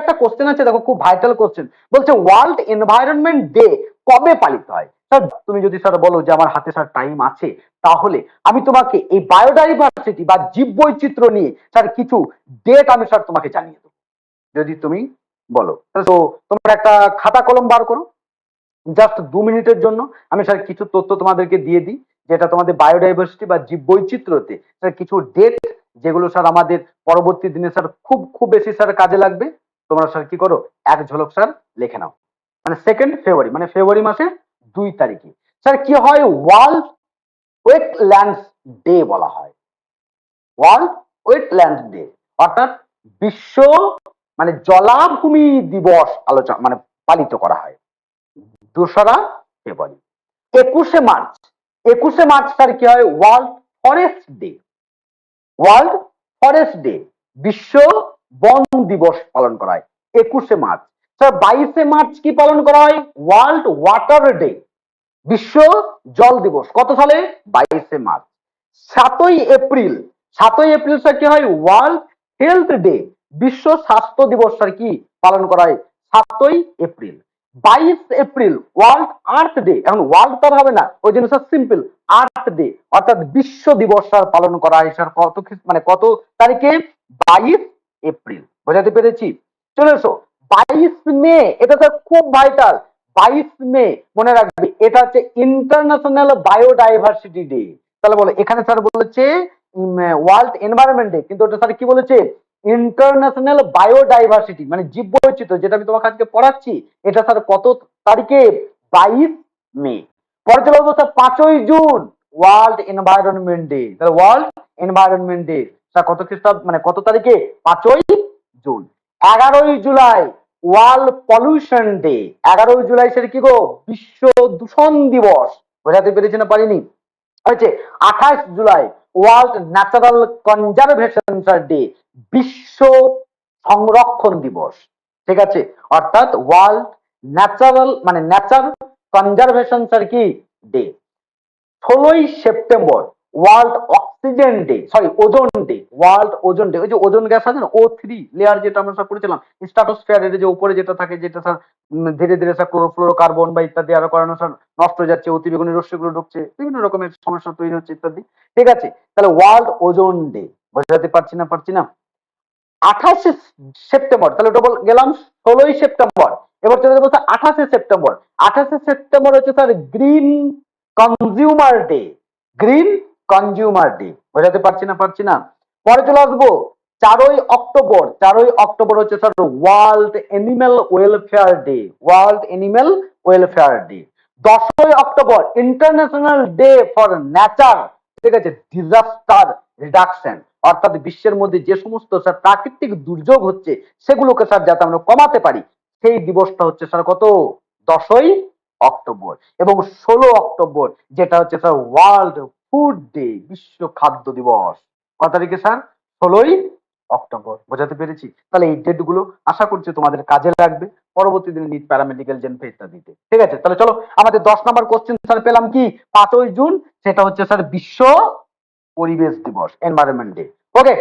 একটা কোশ্চেন আছে, দেখো খুব ভাইটাল কোশ্চেন বলছে ওয়ার্ল্ড এনভায়রনমেন্ট ডে কবে পালিত হয়? স্যার তুমি যদি স্যার বলো যে আমার হাতে স্যার টাইম আছে, তাহলে আমি তোমাকে এই বায়োডাইভার্সিটি বা জীব বৈচিত্র্য নিয়ে স্যার কিছু ডেট আমি স্যার তোমাকে জানিয়ে দেবো। যদি তুমি বলো তো তোমার একটা খাতা কলম বার করো। জাস্ট দু মিনিটের জন্য আমি স্যার কিছু তথ্য তোমাদেরকে দিয়ে দিই, যেটা তোমাদের বায়োডাইভার্সিটি বা জীব বৈচিত্র্যতে স্যার কিছু ডেট যেগুলো স্যার আমাদের পরবর্তী দিনে স্যার খুব খুব বেশি স্যার কাজে লাগবে। তোমরা স্যার কি করো? এক ঝলক স্যার লিখে নাও। মানে সেকেন্ড ফেব্রুয়ারি মানে ফেব্রুয়ারি মাসের দুই তারিখে। স্যার কি হয়? ওয়ার্ল্ড ওয়েটল্যান্ডস ডে বলা হয়। ওয়ার্ল্ড ওয়েটল্যান্ড ডে অর্থাৎ বিশ্ব মানে জলাভূমি দিবস আলোচনা মানে পালিত করা হয়। দোসরা ফেব্রুয়ারি একুশে মার্চ একুশে মার্চ স্যার কি হয়? World forest day world forest day বিশ্ব বন দিবস পালন করা হয়, একুশে মার্চ। স্যার, বাইশে মার্চ কি পালন করা হয়? ওয়ার্ল্ড ওয়াটার ডে, বিশ্ব জল দিবস। কত সালে? বাইশে মার্চ। সাতই এপ্রিল সাতই এপ্রিল স্যার কি হয়? ওয়ার্ল্ড হেলথ ডে, বিশ্ব স্বাস্থ্য দিবস স্যার কি পালন করা হয়? সাতই এপ্রিল। বাইশ এপ্রিল, ওয়ার্ল্ড আর্থ ডে। এখন ওয়ার্ল্ড তার হবে না, ওই জন্য স্যার সিম্পল, আর্থ ডে। অর্থাৎ বিশ্ব দিবস স্যার পালন করা হয়, স্যার কত মানে কত তারিখে? বাইশ এপ্রিল। বোঝাতে পেরেছি? চলে এসো। বাইশ মে, এটা স্যার খুব ভাইটাল বাইশ মে, মনে রাখবে, এটা হচ্ছে ইন্টারন্যাশনাল বায়োডাইভার্সিটি ডে তাহলে বলো, এখানে স্যার বলেছে ওয়ার্ল্ড এনভায়রনমেন্ট ডে কিন্তু ওটা স্যার কি বলেছে? ইন্টারন্যাশনাল বায়োডাইভার্সিটি মানে জীব বৈচিত্র্য, যেটা আমি তোমাকে আজকে পড়াচ্ছি, এটা স্যার কত তারিখে? বাইশ মে। পরে চলে আসব স্যার পাঁচই জুন ওয়ার্ল্ড এনভায়রনমেন্ট ডে তাহলে ওয়ার্ল্ড এনভায়রনমেন্ট ডে স্যার কত খ্রিস্টাব্দ মানে কত তারিখে? পাঁচই জুন। এগারোই জুলাই ওয়ার্ল্ড পলিউশন ডে। এগারোই জুলাই সেটা কি গো? বিশ্ব দূষণ দিবস। বোঝাতে পেরেছি না পারিনি? হয়েছে আঠাশ July, world natural conservation day, বিশ্ব সংরক্ষণ দিবস। ঠিক আছে? অর্থাৎ ওয়ার্ল্ড ন্যাচারাল মানে ন্যাচার কনজারভেশন, স্যার, কি? ডে। ষোলোই September, world oxygen day, sorry, ozone world ozone day ওই যে ওজন গ্যাস আছে না ও থ্রি লেয়ার যেটা আমরা সব করেছিলাম স্ট্রাটোস্ফিয়ারের যে উপরে যেটা থাকে, যেটা স্যার ধীরে ধীরে স্যার ক্লোরোফ্লোরোকার্বন বা ইত্যাদি আরও কারণে স্যার নষ্ট হয়ে যাচ্ছে, অতিবেগুনি রশ্মিগুলো ঢুকছে, বিভিন্ন রকমের সমস্যা তৈরি হচ্ছে ইত্যাদি। ঠিক আছে, তাহলে ওয়ার্ল্ড ওজন ডে বোঝাতে পারছি না পারছি না? আঠাশে সেপ্টেম্বর, তাহলে ওটা বল- গেলাম ষোলোই সেপ্টেম্বর, এবার চলে যাব আঠাশে সেপ্টেম্বর। আঠাশে সেপ্টেম্বর হচ্ছে sir green consumer day green consumer day বোঝাতে পারছি না পারছি না? পরে চলে আসব চারই অক্টোবর। চারই অক্টোবর হচ্ছে sir world animal welfare day world animal welfare day দশই October international day for nature ঠিক আছে? ডিজাস্টার রিডাকশন অর্থাৎ বিশ্বের মধ্যে যে সমস্ত স্যার প্রাকৃতিক দুর্যোগ হচ্ছে, সেগুলোকে স্যার যাতে আমরা কমাতে পারি, সেই দিবসটা হচ্ছে স্যার কত? দশই অক্টোবর। এবং ষোলো অক্টোবর যেটা হচ্ছে স্যার ওয়ার্ল্ড ফুড ডে বিশ্ব খাদ্য দিবস। কত তারিখে স্যার, ষোলোই অক্টোবর, বোঝাতে পেরেছি। তাহলে এই ডেটগুলো আশা করছি তোমাদের কাজে লাগবে। পরবর্তী দিনে নিট প্যারামেডিক্যাল জেন ইত্যাদিতে ঠিক আছে? তাহলে চলো, আমাদের দশ নম্বর কোশ্চেন স্যার পেলাম কি? পাঁচই জুন, সেটা হচ্ছে স্যার বিশ্ব পরিবেশ দিবস এনভায়রনমেন্ট ডে ওকে